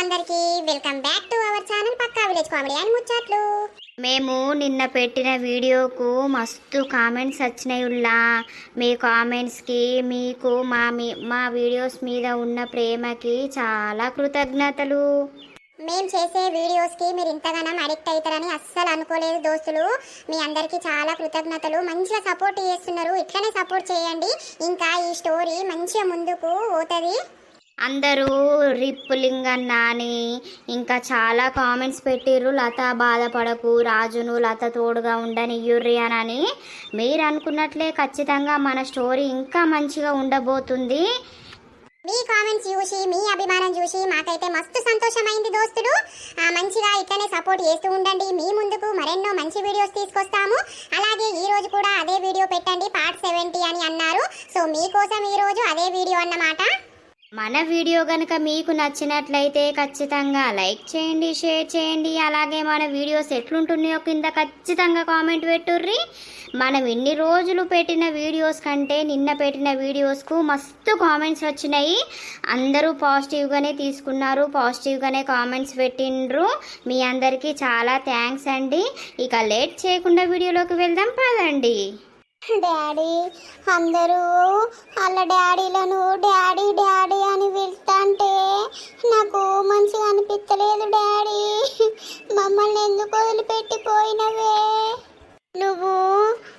అందరికి welcome back to our channel Pakka village comedy and ముచ్చట్లు. మేము నిన్న పెట్టిన వీడియోకు మస్తు కామెంట్స్ వచ్చినాయి ఉల్లా. మీ కామెంట్స్కి మీకు మా మీ మా వీడియోస్ మీద ఉన్న ప్రేమకి చాలా కృతజ్ఞతలు. మేము చేసే వీడియోస్కి మీరు ఇంతగానం అడిక్ట్ అవుతారని అస్సలు అనుకోలేదు దోస్తులు. మీ అందరికీ చాలా కృతజ్ఞతలు. మంచిగా సపోర్ట్ చేస్తున్నారు. ఇట్లనే సపోర్ట్ చేయండి. ఇంకా ఈ స్టోరీ మంచిగా ముందుకు పోతుంది. అందరూ రిప్పులింగ్ అని ఇంకా చాలా కామెంట్స్ పెట్టిర్రు లత బాధపడకు రాజును లత తోడుగా ఉండని ఉండనియ్యుర్రి అని మీరు అనుకున్నట్లే ఖచ్చితంగా మన స్టోరీ ఇంకా మంచిగా ఉండబోతుంది. మీ కామెంట్స్ చూసి మీ అభిమానం చూసి మాకైతే మస్తు సంతోషమైంది దోస్తులు. మంచిగా ఇట్లనే సపోర్ట్ చేస్తూ ఉండండి. మీ ముందుకు మరెన్నో మంచి వీడియోస్ తీసుకొస్తాము. అలాగే ఈ రోజు కూడా అదే వీడియో పెట్టండి పార్ట్ సెవెంటీ అని అన్నారు. సో మీకోసం ఈరోజు అదే వీడియో అన్నమాట. మన వీడియో కనుక మీకు నచ్చినట్లయితే ఖచ్చితంగా లైక్ చేయండి షేర్ చేయండి. అలాగే మన వీడియోస్ ఎట్లుంటున్నాయో కింద ఖచ్చితంగా కామెంట్ పెట్టుర్రి. మనం ఇన్ని రోజులు పెట్టిన వీడియోస్ కంటే నిన్న పెట్టిన వీడియోస్కు మస్తు కామెంట్స్ వచ్చినాయి. అందరూ పాజిటివ్గానే తీసుకున్నారు పాజిటివ్గానే కామెంట్స్ పెట్టిండ్రు. మీ అందరికీ చాలా థ్యాంక్స్ అండి. ఇక లేట్ చేయకుండా వీడియోలోకి వెళ్దాం పదండి. డాడీ అందరూ వాళ్ళ డాడీలను డాడీ డాడీ అని పిలుస్తాంటే నాకు మంచిగా అనిపించలేదు డాడీ. మమ్మల్ని ఎందుకు వదిలిపెట్టిపోయినవే? నువ్వు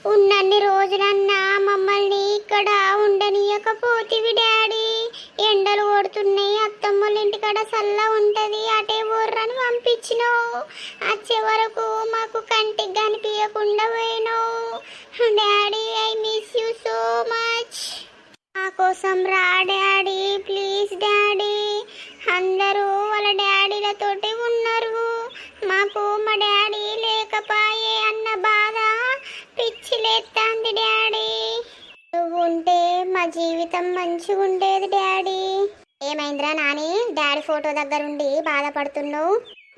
ఉన్నన్ని రోజులన్నా మమ్మల్ని ఇక్కడ ఉండనీయకపోతివి డాడీ. ఎండలు కొడుతున్నాయి అత్తమ్మల ఇంటికాడ చల్ల ఉంటది అటే ఊర్రని పంపించినావు. వచ్చే వరకు మాకు కంటికి కనిపించకుండా పోయినావు. డాడీ కోసం రా డాడీ. Please daddy. అందరూ వాళ్ళ డాడీలతోటి ఉన్నారు. మాకు మా డాడీ లేకపాయే అన్న బాధ పిచ్చిలేస్తాంది డాడీ. నువ్వు ఉంటే మా జీవితం మంచిగా ఉండేది డాడీ. ఏమైందిరా నాని? డాడీ ఫోటో దగ్గరుండి బాధపడుతున్నావు.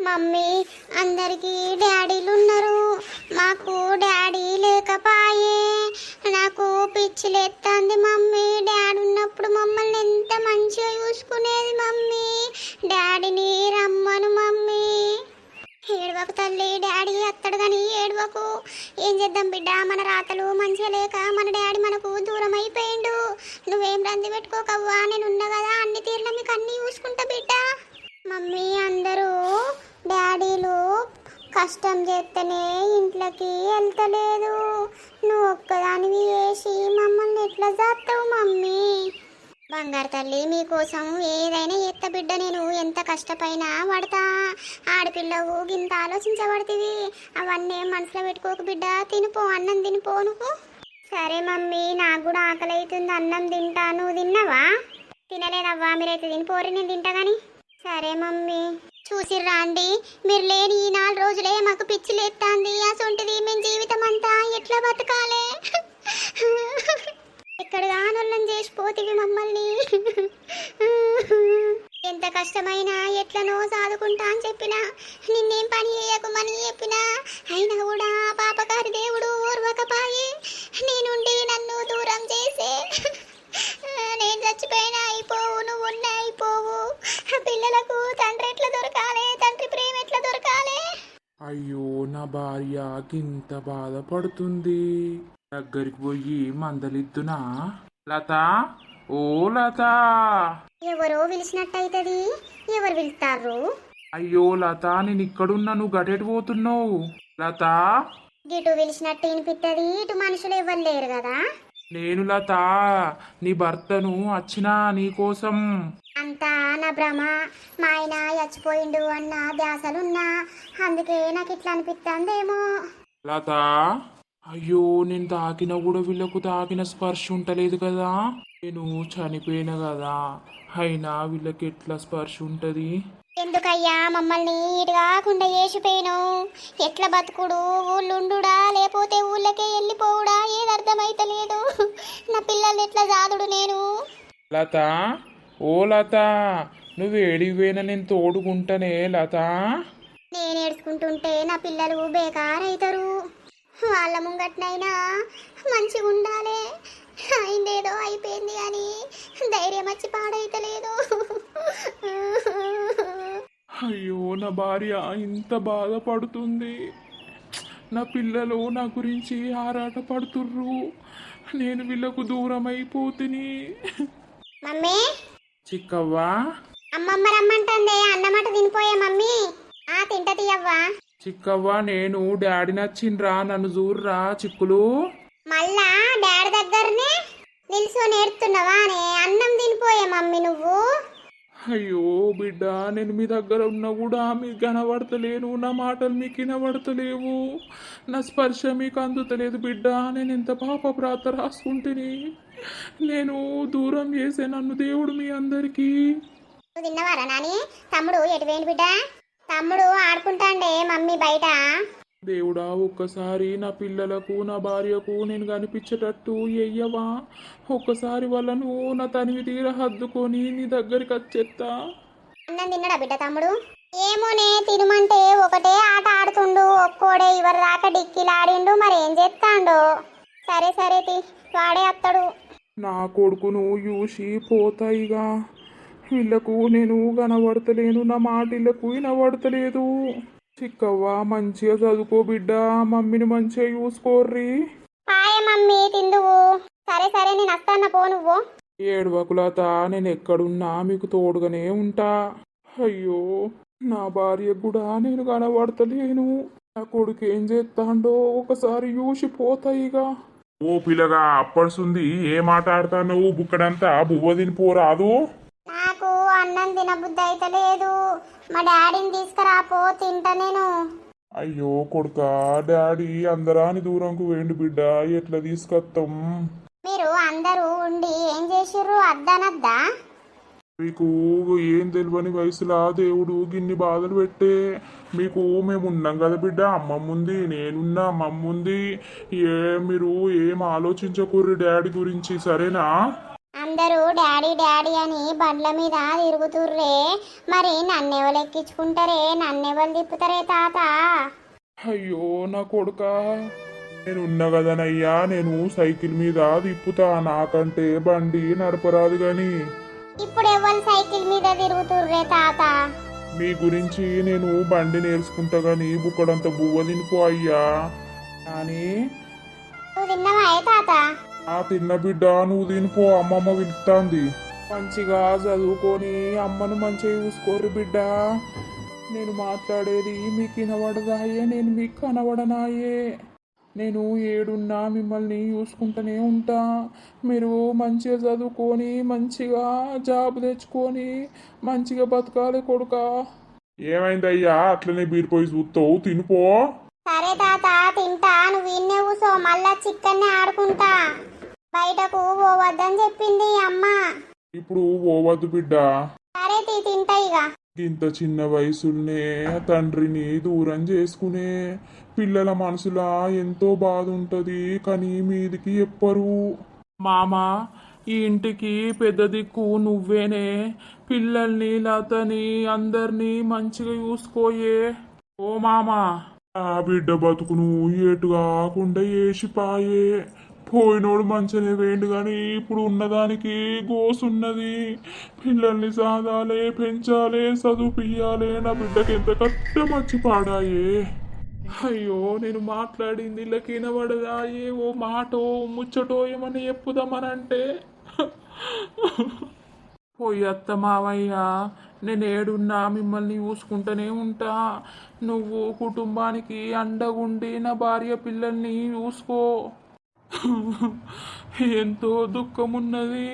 మమ్మీ అందరికీ డాడీలు ఉన్నారు మాకు డాడీ లేకపాయే నాకు పిచ్చిలేస్తుంది మమ్మీ. డాడీ ఉన్నప్పుడు మమ్మల్ని ఎంత మంచిగా చూసుకునేది మమ్మీ? డాడీని రమ్మను మమ్మీ. ఏడవకు తల్లి డాడీ అత్తడు కానీ ఏడవకు. ఏం చేద్దాం బిడ్డ? మన రాతలు మంచిగా లేక మన డాడీ మనకు దూరం అయిపోయిండు నువ్వేం రంది పెట్టుకోకవ్వా? నేను ఉన్నా కదా అన్ని తీర్ల మీకు అన్ని చూసుకుంటా బిడ్డ. మమ్మీ అందరూ కష్టం చేస్తేనే ఇంట్లోకి వెళ్తలేదు. నువ్వు ఒక్కదానివి వేసి మమ్మల్ని ఎట్లా చేస్తావు మమ్మీ? బంగారు తల్లి మీకోసం ఏదైనా ఎత్త బిడ్డ నేను ఎంత కష్టపైనా పడతా ఆడపిల్లవు గింత ఆలోచించబడుతుంది అవన్నీ మనసులో పెట్టుకోకు బిడ్డ తినిపో అన్నం తినిపో నువ్వు. సరే మమ్మీ నాకు కూడా ఆకలి అవుతుంది అన్నం తింటా. నువ్వు తిన్నావా? తినలేదవ్వా మీరైతే తినిపోరు నేను తింటా కానీ సరే మమ్మీ. చూసిర్రా అండి? మీరు లేని ఈ నాలుగు రోజులే మాకు పిచ్చిలేస్తాంది అసొంటిది మేము జీవితం అంతా ఎట్లా బతకాలే? ఇక్కడ ఆనందం చేసిపోతివి మమ్మల్ని? ఎంత కష్టమైనా ఎట్లనో సాదుకుంటా అని చెప్పినా నిన్నేం పని చేయకమని చెప్పినా అయినా కూడా పాపకారి దేవుడు ఓర్వకపాయి నేనుండి నన్ను దూరం చేసే నేను చచ్చిపోయినా అయ్యో నా భార్య గింత బాధపడుతుంది. దగ్గరికి పోయి మందలిద్దునా? లత? ఓ లత! ఎవరో పిలిచినట్టయితది? ఎవరు పిలుస్తారు అయ్యో లత నేను ఇక్కడున్నా నువ్వు గటెటు పోతున్నావు. లత? ఇటు పిలిచినట్టు వినిపిస్తుంది ఇటు మనుషులు ఎవరు లేరు కదా? నేను లత నీ భర్తను వచ్చినా నీకోసం అంతా నా భ్రమ. మా ఆయన చచ్చిపోయిండు అన్న ధ్యాసలున్నా. అందుకే నాకు ఇట్లా అనిపిస్తుందేమో లత అయ్యో నేను తాకినా కూడా వీళ్ళకు తాకిన స్పర్శ ఉంటలేదు కదా. నేను చనిపోయిన కదా. అయినా వీళ్ళకి ఎట్లా స్పర్శ ఉంటది? ఎందుకయ్యా మమ్మల్ని ఇటు కాకుండా చేసిపోయాను ఎట్లా బతుకుడు? ఊళ్ళుండుడా? లేకపోతే ఊళ్ళకే వెళ్ళిపోవుడా? ఏది అర్థమైతలేదు. నా పిల్లలు ఎట్లా జాదుడు నేను? లత ఓ లత నువ్వు ఏడిపోయినా నేను తోడుకుంటానే లత. నేను ఏడ్చుకుంటుంటే నా పిల్లలు బేకారైతారు. వాళ్ళ ముంగట్నైనా మంచిగా ఉండాలి అయిందేదో అయిపోయింది అని ధైర్యం వచ్చి పాడైతలేదు. అయ్యో నా భార్య ఇంత బాధపడుతుంది. నా పిల్లలు నా గురించి ఆరాట పడుతుర్రు. నేను వీళ్ళకు దూరం అయిపోతుని మమ్మీ చిక్కవ్వా? అమ్మమ్మ రమ్మంటుంది అన్నమాట తినిపోయే మమ్మీ. ఆ తింట తీయవ్వా. చిక్కవ్వ నేను డాడీ నచ్చిండ్రా నన్ను చూర్రా చిక్కులు. మళ్ళా డాడీ దగ్గరనే నిల్చొని ఏడుతున్నావా అనే అన్నం తినిపోయే మమ్మీ నువ్వు. అయ్యో బిడ్డ నేను మీ దగ్గర ఉన్నా కూడా మీకు కనబడతలేను. నా మాటలు మీకు వినబడతలేవు. నా స్పర్శ మీకు అందుతలేదు బిడ్డ. నేను ఎంత పాప ప్రాత రాసుకుంటుని? నేను దూరం చేసే నన్ను దేవుడు మీ అందరికీ. నువ్వు తిన్నవారా నాని? తమ్ముడు ఎటు బిడ్డ? తమ్ముడు ఆడుకుంటాండే మమ్మీ బయట. దేవుడా ఒక్కసారి నా పిల్లలకు నా భార్యకు నేను కనిపించేటట్టు ఎయ్యవా? ఒక్కసారి వాళ్ళను నా తనివి తీర హద్దుకొని నీ దగ్గరికి వచ్చేస్తా అన్నం తిన్నాడా బిడ్డ తమ్ముడు? ఏమోనే తినమంటే ఒకటే ఆట ఆడుతుండు. ఒక్కోడే ఇవరి దాకా డిక్కీలు ఆడిండు మరి ఏం చేస్తాండు సరే సరే తి వాడే అత్తడు. నా కొడుకును చూసి పోతాయిగా వీళ్ళకు నేను కనబడతలేను నా మాటిళ్ళకు వినబడతలేదు. చిక్కవ్వ మంచిగా చదువుకో బిడ్డ మమ్మీని మంచిగా చూసుకోర్రి. Hi mummy తిందువు. సరే సరే నేను వస్తాన్న పో నువ్వు. ఏడవకులత నేను ఎక్కడున్నా మీకు తోడుగానే ఉంటా. అయ్యో నా భార్య కూడా నేను కనబడతలేను. నా కొడుకు ఏం చేస్తాండో ఒకసారి చూసి పోతాయిగా ఓ పిల్లగా అప్పడుసుంది ఏ మాట్లాడుతున్నావు బుక్కడంతా బువ్వ తినిపోరాదు. నాకు అన్నం తినబుద్ధి అయితే లేదు. మా డాడీని తీసుకురాపో తింటా నేను. అయ్యో కొడుక డాడీ అందరాని దూరంకు వేండు బిడ్డ ఎట్లా తీసుకొస్తాం మీరు అందరూ ఉండి ఏం చేసిర్రు? అద్దనద్దా మీకు ఏం తెలియని వయసులా దేవుడు గిన్ని బాధలు పెట్టే? మీకు మేము ఉన్నాం కదా బిడ్డ అమ్మమ్మ ఉంది నేనున్నా అమ్మమ్మ ఉంది ఏ మీరు ఏం ఆలోచించకూర్రి డాడీ గురించి సరేనా? అందరూ డాడీ డాడీ అని బండ్ల మీద తిరుగుతుర్రే. మరి నన్నెవరు ఎక్కించుకుంటారే? నన్నెవరు తిప్పుతారే తాత? అయ్యో నా కొడుక. నేను ఉన్నా కదనయ్యా నేను సైకిల్ మీద తిప్పుతా. నాకంటే బండి నడపరాదు గాని. ఇప్పుడు ఎవరు సైకిల్ మీద తిరుగుతుర్రే తాత? మీ గురించి నేను బండి నేర్చుకుంటా గాని బుక్కడంత బువ్వ తినిపో అయ్యా. కానీ నువ్వు తిన్నవా ఏ తాత? ఆ తిన్న బిడ్డ నువ్వు తినిపో అమ్మమ్మ పిలుస్తాంది మంచిగా చదువుకొని అమ్మను మంచిగా చూసుకోరు బిడ్డ. నేను మాట్లాడేది మీకు వినబడదాయే నేను మీకు కనబడనాయే. నేను ఏడున్నా మిమ్మల్ని చూసుకుంటూనే ఉంటా. మీరు మంచిగా చదువుకొని మంచిగా జాబ్ తెచ్చుకొని మంచిగా బతకాలి కొడుక. ఏమైందయ్యా? అట్లనే బీరిపోయి చూస్తావు తినిపో. సరే తాత తింటా. నువ్వు ఇన్నే కూసో మళ్ళా చిక్కన్నే ఆడుకుంటా. బయటకు పోవద్దని చెప్పింది అమ్మ. ఇప్పుడు పోవద్దు బిడ్డ. సరే తీ తింటా ఇక. ఇంత చిన్న వయసుల్నే తండ్రిని దూరం చేసుకునే పిల్లల మనసులా ఎంతో బాధ ఉంటది కానీ మీదికి ఎప్పరు. మామ ఈ ఇంటికి పెద్ద దిక్కు నువ్వేనే. పిల్లల్ని లతని అందరినీ మంచిగా చూసుకోయే. ఓ మామా ఆ బిడ్డ బతుకును ఏటు కాకుండా ఏసిపాయే పోయినోడు మంచిగానే వేయండు కానీ ఇప్పుడు ఉన్నదానికి గోసున్నది. పిల్లల్ని సాదాలే పెంచాలే చదువుపియ్యాలే నా బిడ్డకి ఎంత కట్ట పాడాయే. అయ్యో నేను మాట్లాడింది ఇలా వినబడదా? ఏ ఓ మాటో ముచ్చటో ఏమని చెప్పుదామనంటే? పోయి అత్త మావయ్య నేను ఏడున్నా మిమ్మల్ని చూసుకుంటూనే ఉంటా. నువ్వు కుటుంబానికి అండగుండి నా భార్య పిల్లల్ని చూసుకో ఎంతో దుఃఖమున్నది.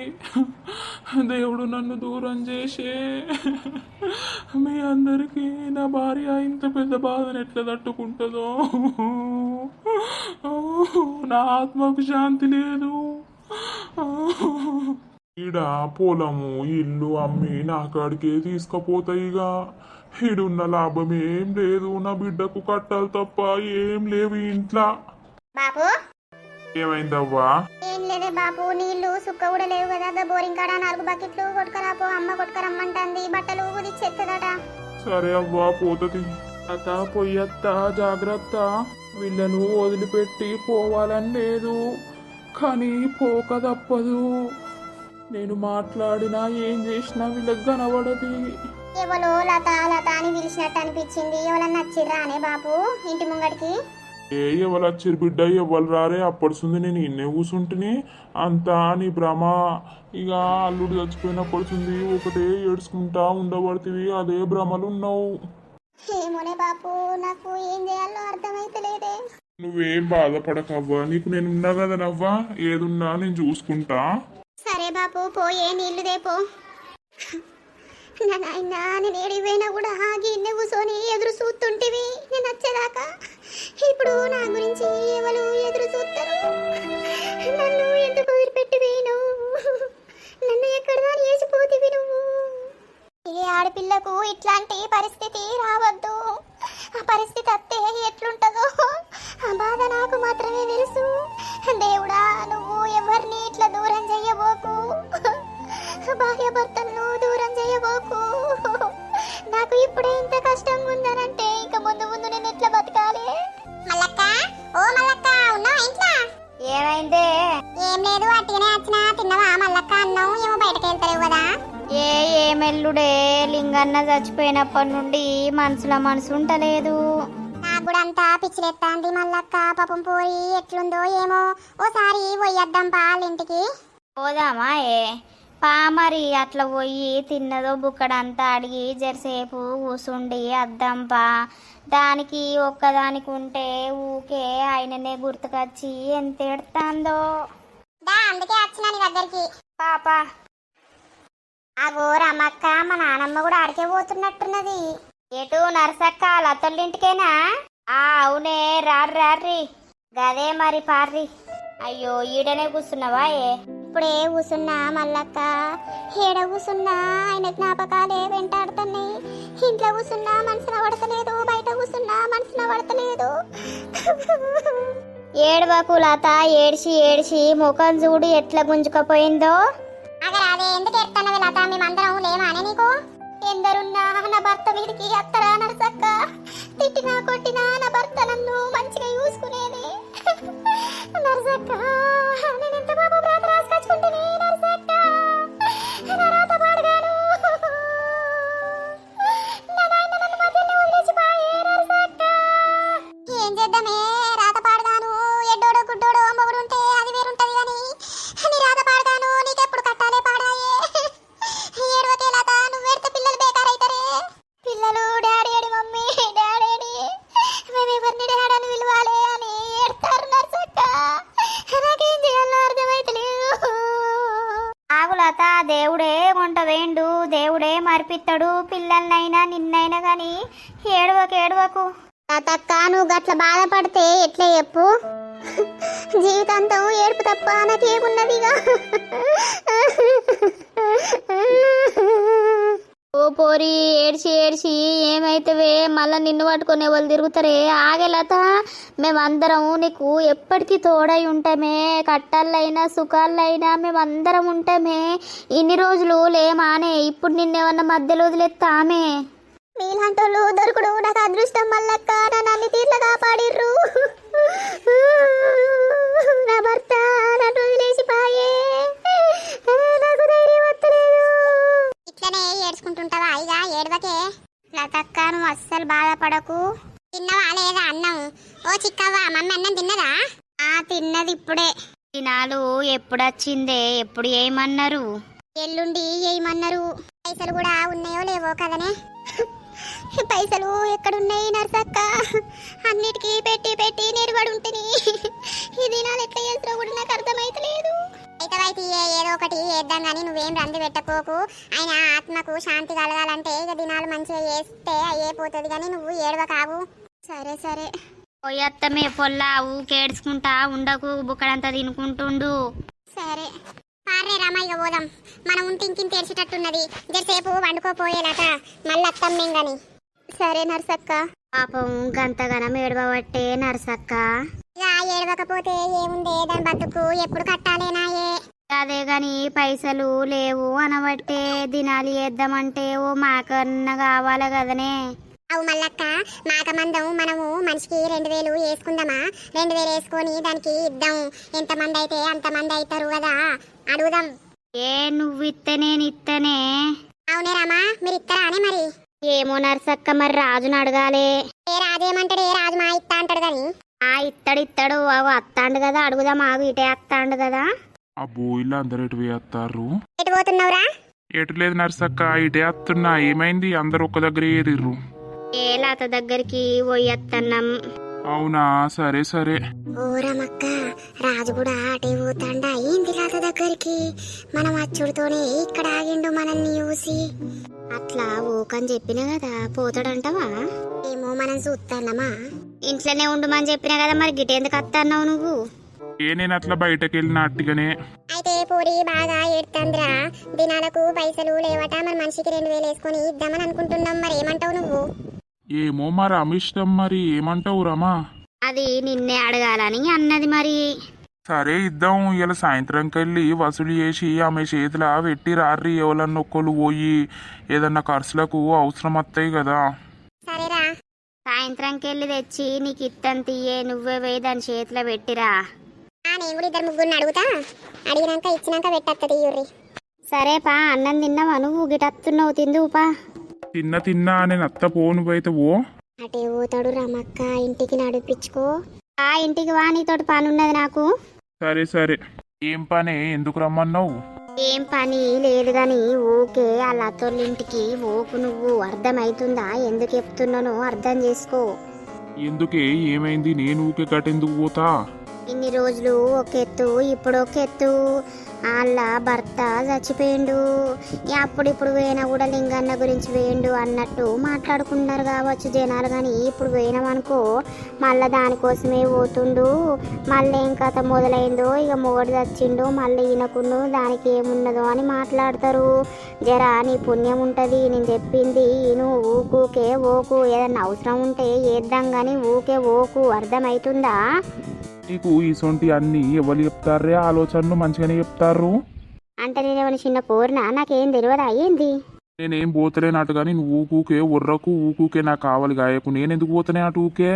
దేవుడు నన్ను దూరం చేసే. మీ అందరికీ నా భార్య ఇంత పెద్ద బాధను ఎట్లా తట్టుకుంటుందో. నా ఆత్మకు శాంతి లేదు. ఈడ పొలము ఇల్లు అమ్మి నా కాడికే తీసుకపోతాయిగా. ఈడున్న లాభం ఏం లేదు నా బిడ్డకు కట్టాలి తప్ప ఏం లేవు ఇంట్లో. బాపు? ఏమైందవ్వా? ఏం లేదే బాపు నీళ్ళు సుక్క కూడా లేవు కదా బోరింగ్ కాడ నాలుగు బకెట్లు కొట్టుకరాపో అమ్మ కొట్టుకరమ్మంటుంది బట్టలు కుదిచ్చేస్తుందట సరే అవ్వా పోతది అత పొయ్యత్త జాగ్రత్త. వీళ్ళను వదిలిపెట్టి పోవాలని లేదు కానీ పోక తప్పదు. నేను మాట్లాడినా ఏం చేసినా వీళ్ళకి కనబడది. ఎవలో లత లత అని పిలిచినట్టు అనిపించింది. ఎవరన్నా నచ్చిర్రా అనే బాపు ఇంటి ముంగడికి ఏ ఎవరు వచ్చారు బిడ్డ? ఎవరు రారే? అప్పడుస్తుంది నేను ఇన్నే కూర్చుంటుని అంతా నీ భ్రమ. ఇక అల్లుడు చచ్చిపోయినప్పడుతుంది ఒకటే ఏడ్చుకుంటా ఉండబడుతుంది. అదే భ్రమలు ఉన్నావు ఏమోనే బాపు నాకు ఏం చేయాలో అర్థమైతలేదే. నువ్వేం బాధపడకవ్వా. నీకు నేను ఉన్నా కదా నవ్వా? ఏదున్నా నేను చూసుకుంటా. సరే బాపు పోయే నీళ్ళు దేపో. నాయన నేను ఏడిపోయినా కూడా ఆగి ఇన్నే కూర్చొని ఎదురు చూస్తుంటివి. నేను వచ్చేదాకా ఇప్పుడు నా గురించి ఎవరు ఎదురు చూస్తారు నన్ను ఎందుకు వదిలిపెట్టి పోయినావు నన్ను ఎక్కడ దాని వేసిపోతివి నువ్వు? ఏ ఆడపిల్లకు ఇట్లాంటి పరిస్థితి రావద్దు? ఆ పరిస్థితి అత్తే ఎట్లుంటుందో? ఆ బాధ నాకు మాత్రమే తెలుసు. దేవుడా నువ్వు ఎవరిని ఇట్లా దూరం చెయ్యబోకు భార్య భర్తలను దూరం చేయబోకు? నాకు ఇప్పుడే ఇంత కష్టంగా ఉందనంటే ఇక ముందు ముందు నేను ఎట్లా బతకాలి? మల్లక్క ఓ మల్లక్క ఉన్నావా ఇంట్లో? ఏమైందే? ఏం లేదు అట్టిగానే వచ్చినా. తిన్నవా మల్లక్క అన్నం? ఏమో బయటకు వెళ్తావు కదా. ఏ ఏమెల్లుడే లింగన్న చచ్చిపోయినప్పటి నుండి మనసులో మనసు ఉంటలేదు. నాకు కూడా అంతా పిచ్చిలెత్తాంది మల్లక్క. పాపం పోయి ఎట్లుందో ఏమో. ఓసారి పోయొద్దాం పాల ఇంటికి పోదామా ఏ? పా మరి అట్లా పోయి తిన్నదో బుక్కడంతా అడిగి జరసేపు కూసుండి అద్దాం పా. దానికి ఒక్కదానికి ఉంటే ఊకే ఆయననే గుర్తుకొచ్చి ఎంత ఎడతాందో అందుకే వచ్చిన నీ దగ్గరికి. పాపా అగో రమక్క మా నానమ్మ కూడా ఆడికే పోతున్నట్టున్నది. ఎటు నరసక్క లతల్లింటికేనా ఆ అవునే రారు రార్రి. గదే మరి పార్రి. అయ్యో ఈడనే కూర్చున్నావా ఏ? ఇప్పుడే కూసున్నా మల్లక్క. ఏడ కూసున్నా ఆయన జ్ఞాపకాలే వెంటాడుతున్నాయి. ఇంట్లో కూసున్నా మనసున పడతలేదు. బయట కూసున్నా మనసున పడతలేదు. ఏడవకు లత ఏడిచి ఏడిచి ముఖం చూడు ఎట్లా గుంజుకపోయిందో. ఎందుకు ఎడతానవి లత? మేమందరం లేవానే నీకు? ఎందరున్నా నా భర్త మీదకి అత్తరా నరసక్క? తిట్టినా కొట్టినా నా భర్త నన్ను మంచిగా చూసుకునేది. నరసక్క నేను ఎంత బాబు బ్రాత రాసుకొచ్చుకుంటేనే దేవుడే వేండు దేవుడే మరిపిస్తాడు పిల్లలనైనా నిన్నైనా గాని ఏడవకు ఏడవకు. తాతక్క నువ్వు గట్ల బాధపడితే ఎట్లా చెప్పు? జీవితాంతం ఏడుపు తప్ప నాకేమున్నదిగా? ఓ పోరి ఏడ్చి ఏడ్చి ఏమైతేవే? మళ్ళీ నిన్ను పట్టుకొని ఎవరు తిరుగుతారే? ఆగే లత మేమందరం నీకు ఎప్పటికీ తోడై ఉంటామే. కట్టాలైనా సుఖాలైనా మేమందరం ఉంటామే. ఇన్ని రోజులు లేమానే ఇప్పుడు నిన్నేమన్నా మధ్యలో వదిలేస్తామే మీలాంటోళ్ళు దొరుకుడు నాకు అదృష్టం మళ్ళక్క నన్ను తీర్ల కాపాడిర్రు. నా భర్త నన్ను వదిలేసిపోయే. నాకు ధైర్యం వస్తలేదు ఇట్లనే ఏడ్చుకుంటుంటావా? ఇక ఏడవకే. లతక్క నువ్వు అస్సలు బాధపడకు. తిన్నవా లేదా అన్నం? ఓ చిక్కవ్వ మమ్మీ అన్నం తిన్నదా? ఆ తిన్నది ఇప్పుడే. దినాలు ఎప్పుడొచ్చిందే? ఎప్పుడు ఏమన్నారు? ఎల్లుండి ఏమన్నారు? పైసలు కూడా ఉన్నాయో లేవో కదనే. పైసలు ఎక్కడున్నాయి నర్సక్క? అన్నిటికీ పెట్టి పెట్టి నిలబడి ఉంటుంది ఈ దినాలు ఎట్లా చేస్తారో కూడా నాకు అర్థమైతలేదు. అయితే ఏదో ఒకటి చేద్దాం కానీ నువ్వేం రంది పెట్టకోకు. ఆయన ఆత్మకు శాంతి కలగాలంటే ఇక దినాలు మంచిగా చేస్తే అయ్యే పోతుంది కానీ నువ్వు ఏడవ కావు సరే. సరే పోయత్తమే పొల్లా ఊకేడ్చుకుంటా ఉండకు బుక్కడంతా తినుకుంటుండు. సరే. పారే రామా ఇక పోదాం మన ఉంటి ఇంకింత తెరిచేటట్టున్నది. జరసేపు వండుకోపోయేలాట. మళ్ళీ అత్తం మేము గాని. సరే నర్సక్క. పాపం గంతగనం ఏడవబట్టే నరసక్క. ఇక ఏడవకపోతే ఏముందే? దాని బతుకు ఎప్పుడు కట్టాలేనాయే అదే గాని పైసలు లేవు అనబట్టే దినాలు వేద్దామంటే ఓ మాకన్నా కావాలి కదనే. అవు మల్లక్క మాక మందం మనము మనిషికి రెండు వేలు వేసుకుందామా? రెండు వేలు వేసుకొని దానికి ఇద్దాం. ఎంతమంది అయితే అంతమంది అవుతారు కదా. అడుగుదాం. ఏ నువ్వు ఇస్తే నేను ఇస్తేనే అవునే రామా మీరు ఇస్తారా అని మరి? ఏమో నర్సక్క మరి రాజును అడగాలే. ఏ రాజు ఏమంటాడు? ఏ రాజు మా ఇస్తా అంటాడు కానీ? ఆ ఇత్తడు ఇత్తడు అగో అత్తాండు కదా అడుగుదాం ఆగు ఇటే అత్తాండు కదా. అబ్బో ఇల్లు అందరు ఎటు వేస్తారు ఎటు పోతున్నావురా? ఎటు లేదు నర్సక్క ఇటే వస్తున్నా ఏమైంది? అందరు ఒక్క దగ్గర ఏరిర్రు ఏ లత దగ్గరికి పోయి అత్తన్నాం. అవునా? సరే సరే. ఓరమక్క రాజు కూడా అటే పోతాండ ఏంది లాత దగ్గరికి? మనం అచ్చుడితోనే ఇక్కడ ఆగిండు మనల్ని చూసి. అట్లా ఊకని చెప్పినా కదా పోతాడంటవా? ఏమో మనం చూస్తానమ్మా ఇంట్లోనే ఉండమని చెప్పినా కదా మరి గిటెందుకు అత్తన్నావు నువ్వు? ఏ నేను అట్లా బయటకు వెళ్ళిన అట్టుగానే. అయితే పూరి బాగా ఏడుతంద్రా. దినాలకు పైసలు లేవట మన మనిషికి రెండు వేలు వేసుకొని ఇద్దామని అనుకుంటున్నాం. మరి ఏమంటావు నువ్వు? ఏమో మరి అమిష్టం మరి ఏమంటావు రమా? అది నిన్నే అడగాలని అన్నది మరి. సరే ఇద్దాం ఇలా సాయంత్రంకి వెళ్ళి వసూలు చేసి ఆమె చేతిలో పెట్టి రారి ఎవరన్నా ఒక్కళ్ళు పోయి ఏదన్నా ఖర్చులకు అవసరం వస్తాయి కదా. సరేరా. సాయంత్రంకి వెళ్ళి తెచ్చి నీకు ఇత్తం తీయే నువ్వే పోయి దాని చేతిలో పెట్టిరా. ఆ, నేను కూడా ఇద్దరు ముగ్గురిని అడుగుతా. అడిగినాక ఇచ్చినాక సరే పా అన్నం తిన్నావా నువ్వు? గిటత్తున్నావు తిందువుపా. తిన్న తిన్నా నేను అత్త పోను పోయితే ఓ అటే పోతాడు రమక్క ఇంటికి నడిపించుకో. ఆ ఇంటికి వా నీతోటి పని ఉన్నది నాకు. సరే సరే. ఏం పని? ఎందుకు రమ్మన్నావు? ఏం పని లేదు గాని ఊకే వాళ్ళ అత్తోళ్ళ ఇంటికి ఊకు నువ్వు. అర్థమవుతుందా ఎందుకు చెప్తున్నానో అర్థం చేసుకో. ఎందుకే? ఏమైంది? నేను ఊకే కట్టెందుకు పోతా? ఇన్ని రోజులు ఒక ఎత్తు ఇప్పుడు ఒక ఎత్తు వాళ్ళ భర్త చచ్చిపోయిండు. అప్పుడిప్పుడు అప్పుడు ఇప్పుడు పోయినా కూడా లింగన్న గురించి వేయండు అన్నట్టు మాట్లాడుకున్నారు కావచ్చు జనాలు. కానీ ఇప్పుడు పోయినామనుకో మళ్ళీ దానికోసమే పోతుండు. మళ్ళీ ఏం కథ మొదలైందో ఇక మొగడు చచ్చిండు. మళ్ళీ ఈయనకుండు దానికి ఏమున్నదో అని మాట్లాడతారు. జరా నీ పుణ్యం ఉంటుంది. నేను చెప్పింది నువ్వు ఊకుకే ఓకు. ఏదన్నా అవసరం ఉంటే ఏద్దాం కానీ ఊకే ఓకు. అర్థమవుతుందా నీకు ఇసొంటి అన్ని ఎవరు చెప్తారే ఆలోచనలు మంచిగానే చెప్తారు అంటే నేనేమైనా చిన్న పోరినా? నాకేం తెలియదా? ఏంది? నేనేం పోతలేనట్టు కానీ నువ్వు ఊకూకే ఉర్రకు ఊకూకే నాకు కావాలి గాయకు. నేను ఎందుకు పోతనే అటు ఊకే?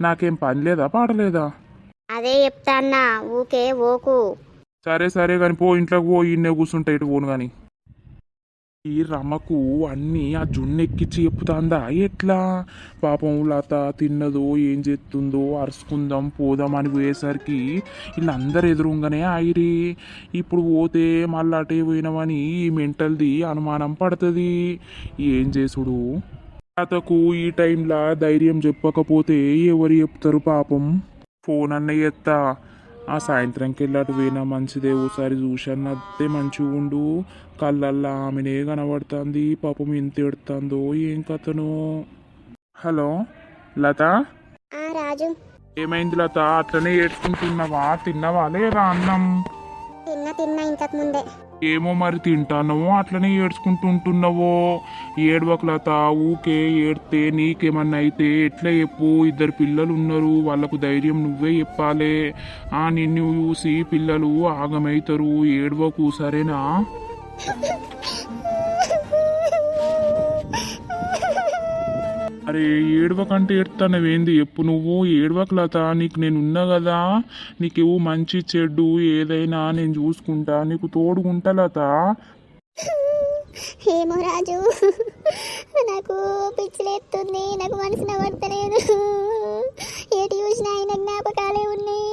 నాకేం పని లేదా పాడలేదా అదే చెప్తాన్నా ఊకే ఓకు. సరే సరే కానీ పో ఇంట్లోకి పో ఇన్నే కూర్చుంటా ఇటు పోను కానీ ఈ రమకు అన్నీ ఆ జున్ను ఎక్కిచ్చి చెప్తాందా ఎట్లా? పాపం లత తిన్నదో ఏం చేస్తుందో అరుచుకుందాం పోదాం అని పోయేసరికి వీళ్ళందరూ ఎదురుగానే ఆయిరి ఇప్పుడు పోతే మళ్ళీ అటే పోయినామని ఈ మెంటల్ది అనుమానం పడుతుంది. ఏం చేసుడు? లతకు ఈ టైంలో ధైర్యం చెప్పకపోతే ఎవరు చెప్తారు పాపం? ఫోన్ అన్న ఎత్తా. ఆ సాయంత్రంకి వెళ్ళాడు పోయినా మంచిదే ఓసారి చూశాను అదే మంచిగా ఉండు. కళ్ళల్లా ఆమెనే కనబడుతుంది పాపం ఎంత ఎడుతుందో ఏం కథను. హలో లత? రాజు. ఏమైంది లత? అట్లనే ఏడ్చుకుంటున్నావా తిన్నావా లేదా అన్నం? తిన్న తిన్న ఇంతకు ముందే. ఏమో మరి తింటానవో అట్లనే ఏడ్చుకుంటూ ఉంటున్నావో. ఏడవకు లత ఊకే ఏడితే నీకేమన్నా అయితే ఎట్లా చెప్పు? ఇద్దరు పిల్లలు ఉన్నారు వాళ్ళకు ధైర్యం నువ్వే చెప్పాలే. ఆ నిన్ను చూసి పిల్లలు ఆగమవుతారు ఏడవకు సరేనా? అరే ఏడవకంటే ఏడుతానవేంది ఎప్పుడు నువ్వు. ఏడవకు నీకు నేను ఉన్నా కదా. నీకు మంచి చెడ్డు ఏదైనా నేను చూసుకుంటా. నీకు తోడుకుంటా లత ఏమో రాజు. నాకు పిచ్చిలేస్తుంది నాకు మనసు నవ్వట్లేదు ఏటి చూసినా ఆయన జ్ఞాపకాలే ఉన్నాయి.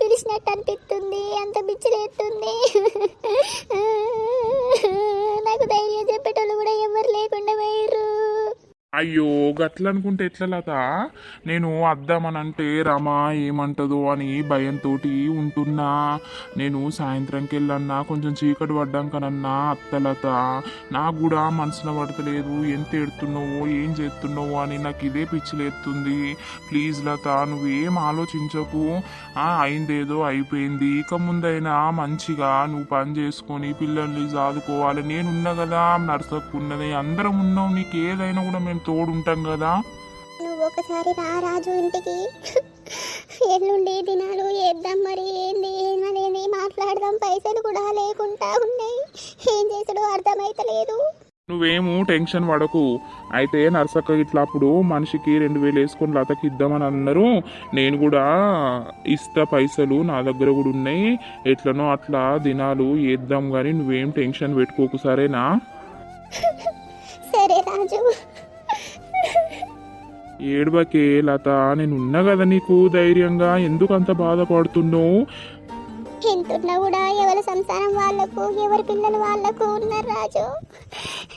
పిలిచినట్టు అనిపిస్తుంది. అంత పిచ్చిలేస్తుంది నాకు ధైర్యం చెప్పేటోళ్ళు కూడా ఎవరు లేకుండా పోయారు అయ్యో గట్ల అనుకుంటే ఎట్లా లత? నేను అద్దామనంటే అంటే రమా ఏమంటదో అని భయంతో ఉంటున్నా. నేను సాయంత్రంకి వెళ్ళన్నా కొంచెం చీకటి పడ్డాకనన్నా అత్తలత నాకు కూడా మనసులో పడతలేదు. ఎంత ఎడుతున్నావో ఏం చేస్తున్నావో అని నాకు ఇదే పిచ్చిలేస్తుంది ప్లీజ్ లత నువ్వేం ఆలోచించకు. అయిందేదో అయిపోయింది. ఇక ముందైనా మంచిగా నువ్వు పని చేసుకొని పిల్లల్ని సాదుకోవాలి నేనున్నా కదా నర్సకు ఉన్నది. అందరం ఉన్నాం. నీకు ఏదైనా కూడా మేము తోడుంటాం కదా. నువ్వు ఒకసారి రా రాజు ఇంటికి. ఎల్లుండి దినాలు చేద్దాం మరి. ఏంది ఏమనేది? మాట్లాడదాం. పైసలు కూడా లేకుండా ఉన్నాయి. ఏం చేసుడో అర్థమైతలేదు. నువ్వేమో టెన్షన్ పడకు. అయితే నర్సక్క ఇట్లా అప్పుడు మనిషికి రెండు వేలు వేసుకొని లతకి ఇద్దామని అన్నారు. నేను కూడా ఇస్తా పైసలు నా దగ్గర కూడా ఉన్నాయి. ఎట్లనో అట్లా దినాలు వేద్దాం కానీ నువ్వేం టెన్షన్ పెట్టుకోకు సరేనా? సరే రాజు. ఏడవకే లత నేను ఉన్నా కదా నీకు ధైర్యంగా. ఎందుకు అంత బాధపడుతున్నావు ఎంతున్నా కూడా ఎవరి సంసారం వాళ్ళకు ఎవరి పిల్లలు వాళ్ళకు ఉన్నారు రాజు.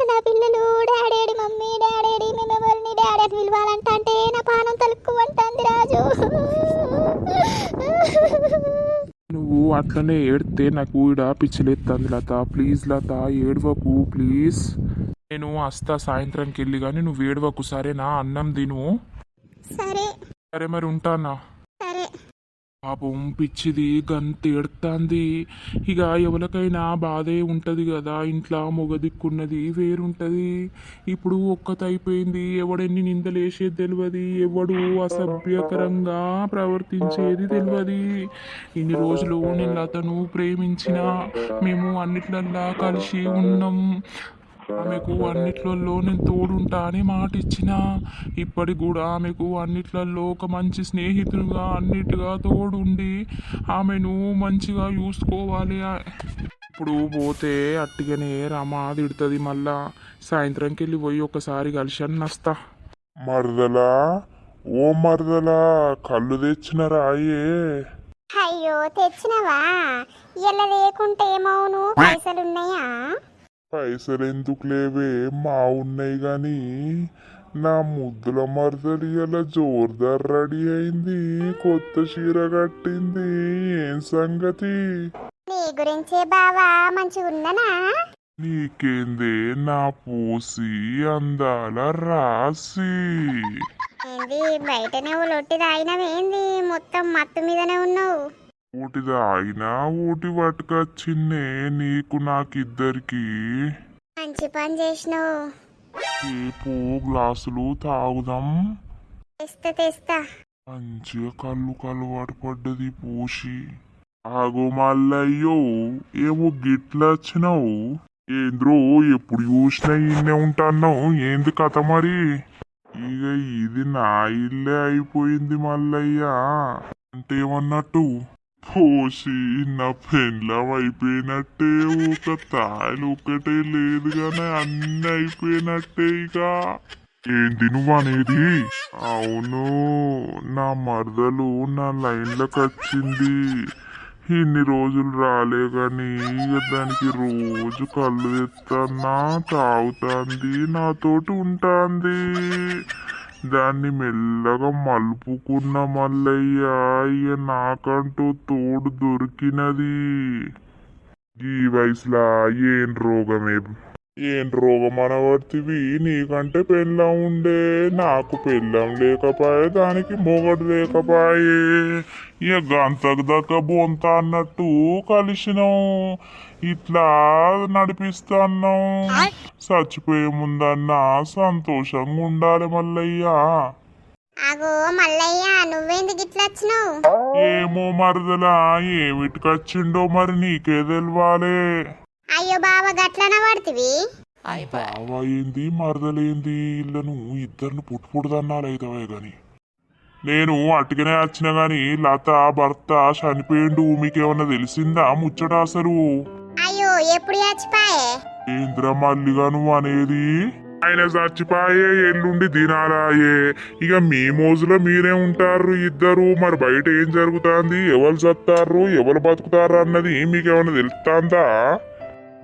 నా పిల్లలు డాడేడి మమ్మీ డాడేడి మేము ఎవరిని డాడీ అని పిలవాలంట అంటే నా పానం తలుక్కుమంటుంది రాజు. నువ్వు అట్లనే ఏడితే నాకు ఈడ పిచ్చిలేస్తుంది లత. ప్లీజ్ లత ఏడవకు ప్లీజ్. నేను వస్తా సాయంత్రంకి వెళ్ళి కానీ నువ్వు ఏడవకు. సరేనా అన్నం తిను. సరే. సరే మరి ఉంటానా? సరే. పాపం పిచ్చిది గంత ఏడుతుంది ఇక ఎవరికైనా బాధే ఉంటుంది కదా ఇంట్లో మొగ దిక్కున్నది వేరుంటది. ఇప్పుడు ఒక్కత అయిపోయింది ఎవడెన్ని నిందలేసేది తెలియదు ఎవడు అసభ్యకరంగా ప్రవర్తించేది తెలియదు ఇన్ని రోజులు నేను అతను ప్రేమించిన మేము అన్నిట్లల్లా కలిసి ఉన్నాం. ఆమెకు అన్నిట్లలో నేను తోడుంటా అని మాట ఇచ్చిన ఇప్పటికి కూడా ఆమెకు అన్నిట్లలో ఒక మంచి స్నేహితునిగా అన్నిటిగా తోడుండి ఆమెను మంచిగా చూసుకోవాలి. ఇప్పుడు పోతే అట్టిగానే రమ తిడుతుంది మళ్ళా. సాయంత్రంకి వెళ్ళి పోయి ఒకసారి కలిసి అని వస్తా మరదలా? ఓ మరదలా కళ్ళు తెచ్చిన రాయే. అయ్యో తెచ్చినవా? ఇలా లేకుంటే ఏమవును? పైసలున్నాయా? పైసలు ఎందుకు లేవే? మా ఉన్నాయి గాని. నా ముద్దుల మరదలు ఇలా జోర్దార్ రెడీ అయింది. కొత్త చీర కట్టింది. ఏం సంగతి? నీ గురించే బావా మంచిగా ఉన్ననా నీకేందే? నా పూసి అందాల రాసి. ఏంది బయటనే లొట్టి తాగినవేంది మొత్తం మత్తు మీదనే ఉన్నావు. ఊటి తాగినా ఊటి పట్టుకొచ్చిందే నీకు నాకిద్దరికి. మంచి పని చేసినావు. రేపు గ్లాసులు తాగుదాం. తెస్తా తెస్తా. మంచిగా కళ్ళు కలవాటు పడ్డది పూసి ఆగో మల్లయ్యో ఏమో గిట్ల వచ్చినావు. ఏంద్రో ఎప్పుడు చూసినా ఇన్నే ఉంటాన్నావు. ఏంది కథ మరి? ఇక ఇది నా ఇల్లే అయిపోయింది మల్లయ్య. అంటే ఏమన్నట్టు పోసి నా పెండ్లం అయిపోయినట్టే ఒక తాయలు ఒక్కటే లేదు కానీ అన్ని అయిపోయినట్టే ఇక. ఏంటి నువ్వు అనేది అవును నా మరదలు నా లైన్లోకి వచ్చింది ఇన్ని రోజులు రాలే కానీ దానికి రోజు కళ్ళు తెత్తన్నా తాగుతాంది నాతోటి ఉంటాంది. దాన్ని మెల్లగా మలుపుకున్న మల్లయ్య ఇక నాకంటూ తోడు దొరికినది. ఈ వయసులో ఏం రోగమే? ఏం రోగం అనబడితివి నీకంటే పెళ్ళం ఉండే. నాకు పెళ్ళం లేకపాయే దానికి మొగడు లేకపాయే. ఇక గంతకు దక్క బొంత అన్నట్టు కలిసినాం. ఇట్లా నడిపిస్తున్నాం. చచ్చిపోయే ముందన్నా సంతోషంగా ఉండాలి మల్లయ్యా. అగో మల్లయ్య నువ్వెందుకు ఇట్లా వచ్చినావు? ఏమో మరదలా ఏమిటికొచ్చిండో మరి నీకే తెలవాలే. అయ్యో బావ గట్లన పడుతుంది బావా ఏంది మరదలేంది ఇళ్ళను ఇద్దరిని పుట్టుపుడుదన్నాలైతవే గాని. నేను అట్టుగానే వచ్చిన గాని లత భర్త చనిపోయిండు మీకేమన్నా తెలిసిందా ముచ్చట అసలు? అయ్యో ఎప్పుడు చచ్చిపోయే? ఏంద్ర మల్లిగా నువ్వు అనేది? ఆయన చచ్చిపోయే ఎల్లుండి దినాలాయే ఇక మీ మోజులో మీరే ఉంటారు ఇద్దరు. మరి బయట ఏం జరుగుతుంది? ఎవరు చత్తారు ఎవరు బతుకుతారు అన్నది మీకేమన్నా తెలుస్తుందా?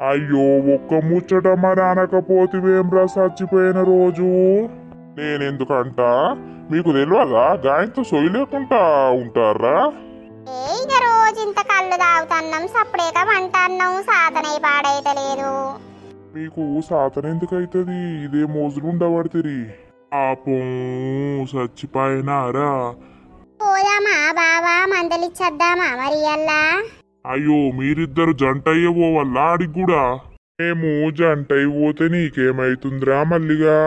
అయ్యో ఒక్క ముచ్చట మరి అనకపోతివేమ్రా చచ్చిపోయిన రోజు? నేనెందుకంట? మీకు తెలియదా గాయంతో సొయ్యి లేకుండా ఉంటారా? ఇక రోజు ఇంత కళ్ళు తాగుతున్నాం సప్పుడేక వంటన్నాం సాతనై పాడైతే లేదు. మీకు సాతన ఎందుకైతుంది? ఇదే మోజులు ఉండబడితిరి. పాపం చచ్చిపోయినారా? పోదామా బావా మందలిచ్చేద్దామా మరి అల్లా? అయ్యో మీరిద్దరు జంట అయ్యబోవల్ల ఆడికి కూడా. మేము జంట అయిపోతే నీకేమైతుందిరా మల్లిగా?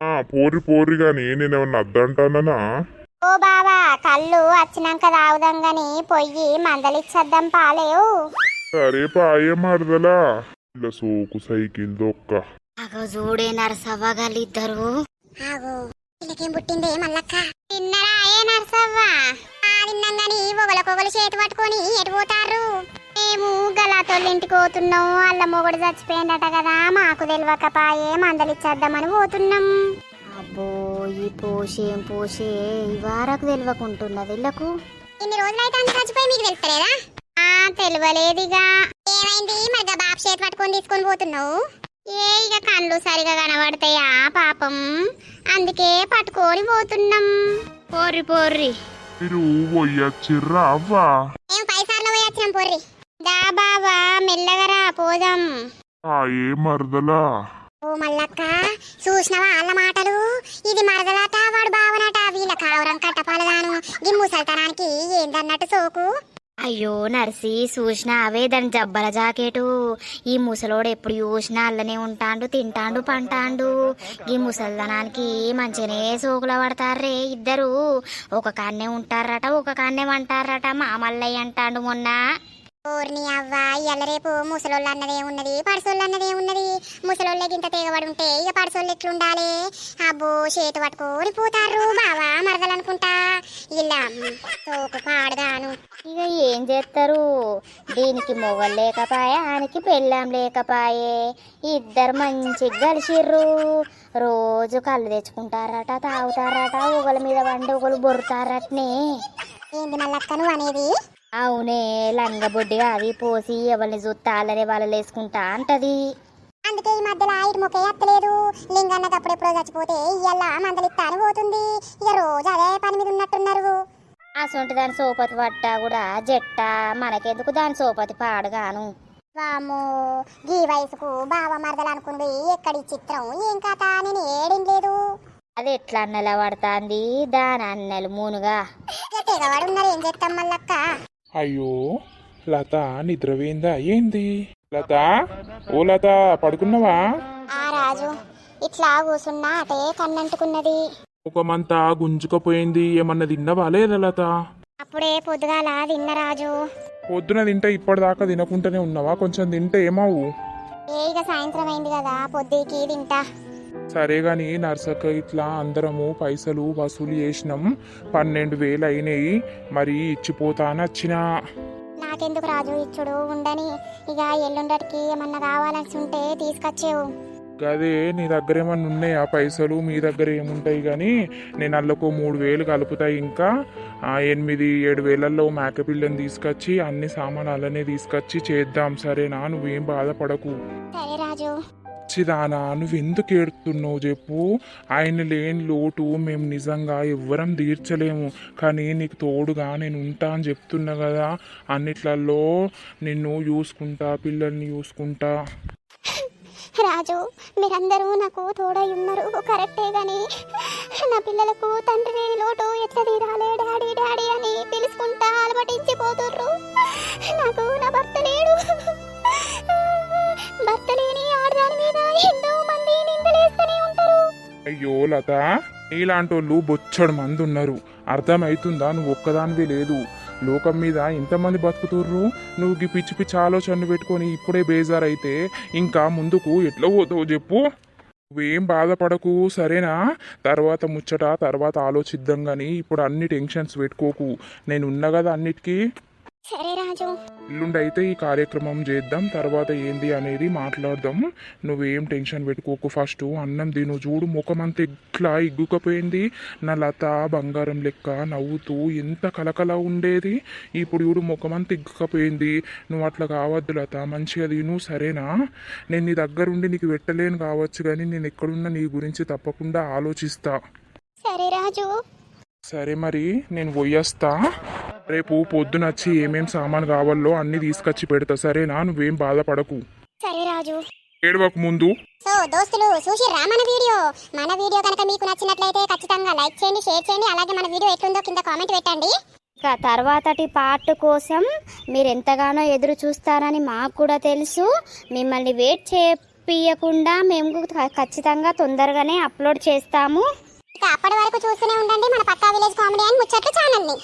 ఆ పోరి పోరి గాని నేనేమన్నా అద్దంటానా ఓ బావా కళ్ళు వచ్చినాక తాగుదాం గాని పొయ్యి మందలిచ్చేద్దాం పాలేవు. సరే పాయే మరదలా. ఇలా సోకు సైకిల్ దొక్క. అగో చూడే నరసవ్వగలిద్దరు ఆగు వీళ్ళకేం పుట్టిందే మల్లక్క? తిన్నరా ఏ నర్సవ్వ? ఆ తిన్నాం గాని ఒకరికొకరు చేతి పట్టుకొని ఎటు పోతారు? మేము గలాతోళ్ళ ఇంటికి పోతున్నాం వాళ్ళ మొగడు చచ్చిపోయిందట కదా మాకు తెలియకపాయే మందలిచ్చేద్దామని పోతున్నాం. అబ్బో ఈ పోషేం పోషే ఈ వారకు తెలియకుంటున్నది ఇళ్ళకు ఇన్ని రోజులైతే అంత చచ్చిపోయి మీకు తెలుస్తలేదా? ఆ తెలియలేదిగా ఏమైంది? మరి బాబు చేతి పట్టుకొని తీసుకొని పోతున్నావు? ఏ ఇక కళ్ళు సరిగా కనబడతాయా పాపం. అందుకే పట్టుకొని పోతున్నాం. పోర్రి పోర్రి. మీరు పోయచ్చిర్రా అవ్వా మేము పైసార్లో పొర్రి. దా బాబా మెల్లగా రా పోదాం. ఆ ఏ మరదలా? ఓ మల్లక్క చూసినవా వాళ్ళ మాటలు? ఇది మరదలాట వాడు బావనట వీళ్ళ కావరం కట్టపాలగాను ఈ ముసల్తనానికి ఏందన్నట్టు సోకు? అయ్యో నర్సి చూసిన అవే దాని జబ్బల జాకెటు. ఈ ముసలోడు ఎప్పుడు చూసినా అల్లనే ఉంటాండు తింటాండు పంటాండు. ఈ ముసల్దనానికి మంచిగానే సోకుల పడతారే ఇద్దరు. ఒక కాన్నే ఉంటారట ఒక కాన్నే అంటారట మామల్లయ్య అంటాండు మొన్న. ఓర్ని అవ్వ ఇయ్యాల రేపు ముసలోళ్ళు అన్నదే ఉన్నది పడసోళ్ళు అన్నదే ఉన్నది. ముసలోళ్ళే గింత తెగబడి ఉంటే ఇక పడసోళ్ళు ఎట్లుండాలి? అబ్బో చేతి పట్టుకొని పోతారు బావా మరదలనుకుంటా. ఇలా సోకు పాడగాను. ఇక ఏం చేస్తారు దీనికి మొగలు లేకపాయే ఆయనకి పెళ్ళాం లేకపాయే. ఇద్దరు మంచిగా కలిసిర్రు రోజు కళ్ళు తెచ్చుకుంటారట తాగుతారట ఒకళ్ళ మీద వండి ఒకళ్ళు బొరుతారటనే. ఏంది మల్లక్క నువ్వు అనేది? అవునే లంగబొడ్డిగా అది పోసి ఎవరిని చూస్తా వాళ్ళు వేసుకుంటా అంటది. అందుకే ఈ మధ్యలో ఇటు మొక్కే ఎత్తలేదు. లింగన్నకు అప్పుడెప్పుడో చచ్చిపోతే ఇయ్యాల మందలిస్తాను పోతుంది. ఇక రోజు అదే పని మీద ఉన్నట్టున్నారు. అసొంటి దాని సోపతి పట్ట కూడా జట్ట. మనకెందుకు దాని సోపతి పాడుగాను? వామ్మో గీ వయసుకు బావ మరదలు అనుకుంది. ఎక్కడి చిత్రం ఏం కథ నేను ఏడింది లేదు. అది ఎట్లా అన్నలా పడుతుంది? దాని అన్నలు మూనుగా. ఉన్నారు. ఏం చేస్తాం మల్లక్క అయ్యో లత నిద్రపోయిందా? ఏంది? లత? ఓ లత పడుకున్నావా? ఆ రాజు ఇట్లా కూసున్నా అటే కన్నంటుకున్నది. ముఖమంతా గుంజుకపోయింది. ఏమన్నా తిన్నవా లేదా లత? అప్పుడే పొద్దుగాల తిన్న రాజు. పొద్దున తింటే ఇప్పటిదాకా తినకుండానే ఉన్నావా? కొంచెం తింటే ఏమావు? ఏ ఇక సాయంత్రం అయింది కదా పొద్దుకి తింటా. సరే గాని నర్సక్క ఇట్లా అందరము పైసలు వసూలు చేసినాం. పన్నెండు వేలు అయినాయి. మరి ఇచ్చిపోతా అని వచ్చినా నాకెందుకు రాజు? ఇచ్చుడు ఉండని. ఇక ఎల్లుండటికి ఏమన్నా కావాలని ఉంటే తీసుకొచ్చేవు. గదే నీ దగ్గర ఏమన్నా ఉన్నాయా పైసలు? మీ దగ్గర ఏముంటాయి కానీ నేను అల్లకు మూడు వేలు కలుపుతాయి ఇంకా. ఆ ఎనిమిది ఏడు వేలల్లో మేకపిల్లని తీసుకొచ్చి అన్ని సామాన్ అలానే తీసుకొచ్చి చేద్దాం. సరేనా? నువ్వేం బాధపడకు. సరే రాజు. పిచ్చిదానా నువ్వు ఎందుకు ఏడుతున్నావు చెప్పు. ఆయన లేని లోటు మేము నిజంగా ఎవ్వరం తీర్చలేము. కానీ నీకు తోడుగా నేను ఉంటా అని చెప్తున్నా కదా. అన్నిట్లలో నిన్ను చూసుకుంటా పిల్లల్ని చూసుకుంటా. రాజు మీరందరూ నాకు తోడై ఉన్నారు. కరెక్టే గాని నా పిల్లలకు తండ్రి లేని లోటు ఎట్లా తీరాలే డాడీ డాడీ అని పిలుచుకుంటా అలమటించిపోతుర్రు. నాకు నా భర్త లేడు. భర్త లేని ఆడదాని మీద ఎంతో మంది నిందలేస్తూనే ఉంటారు. అయ్యో లత నీలాంటోళ్ళు బొచ్చడు మంది ఉన్నారు అర్థమవుతుందా నువ్వు ఒక్కదానివి లేదు. లోకం మీద ఎంతమంది బతుకుతుర్రు? నువ్వు ఈ పిచ్చి పిచ్చి ఆలోచనలు పెట్టుకొని ఇప్పుడే బేజారైతే ఇంకా ముందుకు ఎట్లా పోతావు చెప్పు. నువ్వేం బాధపడకు సరేనా? తర్వాత ముచ్చట తర్వాత ఆలోచిద్దాం కానీ ఇప్పుడు అన్ని టెన్షన్స్ పెట్టుకోకు. నేను ఉన్నా కదా అన్నిటికీ. సరే రాజు. ఎల్లుండి అయితే ఈ కార్యక్రమం చేద్దాం తర్వాత ఏంది అనేది మాట్లాడదాం. నువ్వేం టెన్షన్ పెట్టుకోకు ఫస్ట్. అన్నం తిను చూడు ముఖం అంత ఎట్లా ఇగ్గుకపోయింది నా లత బంగారం లెక్క నవ్వుతూ ఎంత కలకల ఉండేది. ఇప్పుడు చూడు ముఖం అంత ఇగ్గుకపోయింది నువ్వు అట్లా కావద్దు లత మంచిగా తిను సరేనా? నేను నీ దగ్గరుండి నీకు పెట్టలేను కావచ్చు కానీ నేను ఎక్కడున్నా నీ గురించి తప్పకుండా ఆలోచిస్తా. సరే రాజు. సరే మరి నేను పోయేస్తా. రేపు పొద్దున వచ్చి ఏమేం సామాన్ కావాలో అన్ని తీసుకొచ్చి పెడతా. సరేనా నువ్వేం బాధపడకు. సరే రాజు. ఏడవకు ముందు. సో దోస్తులు చూసిర్రా మన వీడియో. మన వీడియో కనుక మీకు నచ్చినట్లయితే ఖచ్చితంగా లైక్ చేయండి షేర్ చేయండి. అలాగే మన వీడియో ఎట్లుందో కింద కామెంట్ పెట్టండి. ఇక తర్వాతటి పార్ట్ కోసం మీరు ఎంతగానో ఎదురు చూస్తారని మాకు కూడా తెలుసు. మిమ్మల్ని వెయిట్ చేపియకుండా మేము ఖచ్చితంగా తొందరగానే అప్లోడ్ చేస్తాము. ఇక అప్పటి వరకు చూస్తూనే ఉండండి మన పక్కా విలేజ్ కామెడీ అని ముచ్చట్లు ఛానల్ని.